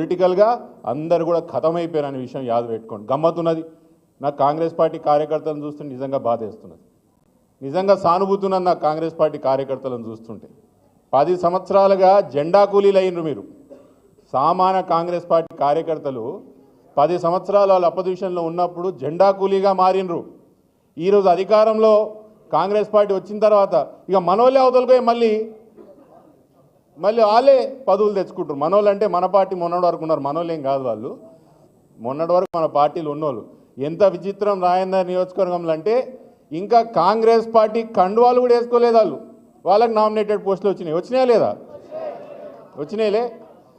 పొలిటికల్గా అందరు కూడా ఖతమైపోయారు అనే విషయం యాద పెట్టుకోండి. గమ్మత్తున్నది. నాకు కాంగ్రెస్ పార్టీ కార్యకర్తలను చూస్తుంటే నిజంగా బాధేస్తున్నది. నిజంగా సానుభూతి ఉన్నది నాకు కాంగ్రెస్ పార్టీ కార్యకర్తలను చూస్తుంటే. పది సంవత్సరాలుగా జెండా కూలీలు మీరు. సామాన్య కాంగ్రెస్ పార్టీ కార్యకర్తలు పది సంవత్సరాలు వాళ్ళు అపోజిషన్లో ఉన్నప్పుడు జెండా కూలీగా మారినరు ఈరోజు అధికారంలో కాంగ్రెస్ పార్టీ వచ్చిన తర్వాత ఇక మనోళ్ళే అవతలకి మళ్ళీ మళ్ళీ వాళ్ళే పదవులు తెచ్చుకుంటారు. మనోళ్ళు అంటే మన పార్టీ మొన్నటి వరకు ఉన్నారు. మనోళ్ళు ఏం కాదు వాళ్ళు. మొన్నటి వరకు మన పార్టీలు ఉన్నోళ్ళు. ఎంత విచిత్రం రాయందర్ నియోజకవర్గంలో అంటే ఇంకా కాంగ్రెస్ పార్టీ కండువాలు కూడా వేసుకోలేదు వాళ్ళు. వాళ్ళకి నామినేటెడ్ పోస్టులు వచ్చినాయి. వచ్చినాయా లేదా? వచ్చినాయిలే.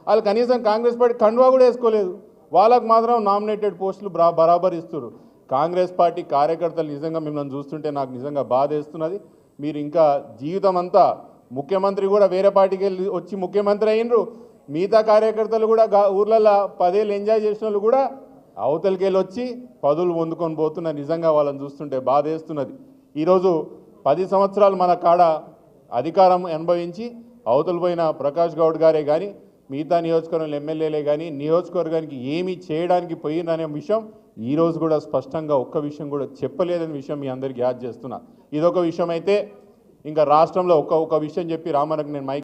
వాళ్ళు కనీసం కాంగ్రెస్ పార్టీ కండువా కూడా వేసుకోలేదు. వాళ్ళకు మాత్రం నామినేటెడ్ పోస్టులు బరా బరాబర్ ఇస్తారు కాంగ్రెస్ పార్టీ కార్యకర్తలు నిజంగా మిమ్మల్ని చూస్తుంటే నాకు నిజంగా బాధ వేస్తున్నది మీరు ఇంకా జీవితం అంతా ముఖ్యమంత్రి కూడా వేరే పార్టీకి వెళ్ళి వచ్చి ముఖ్యమంత్రి అయినరు. మిగతా కార్యకర్తలు కూడా ఊర్లలో పదేళ్ళు ఎంజాయ్ చేసిన వాళ్ళు కూడా అవతలికి వెళ్ళి వచ్చి పదులు పొందుకొని పోతున్న నిజంగా వాళ్ళని చూస్తుంటే బాధ వేస్తున్నది. ఈరోజు పది సంవత్సరాలు మన కాడ అధికారం అనుభవించి అవతల పోయిన ప్రకాష్ గౌడ్ గారే కానీ మిగతా నియోజకవర్గంలో ఎమ్మెల్యేలే కానీ నియోజకవర్గానికి ఏమి చేయడానికి పోయిందనే విషయం ఈరోజు కూడా స్పష్టంగా ఒక్క విషయం కూడా చెప్పలేదనే విషయం మీ అందరికీ యాద్ చేస్తున్నా. ఇదొక విషయం అయితే ఇంకా రాష్ట్రంలో ఒక్క ఒక్క విషయం చెప్పి రామనకు నేను మైక్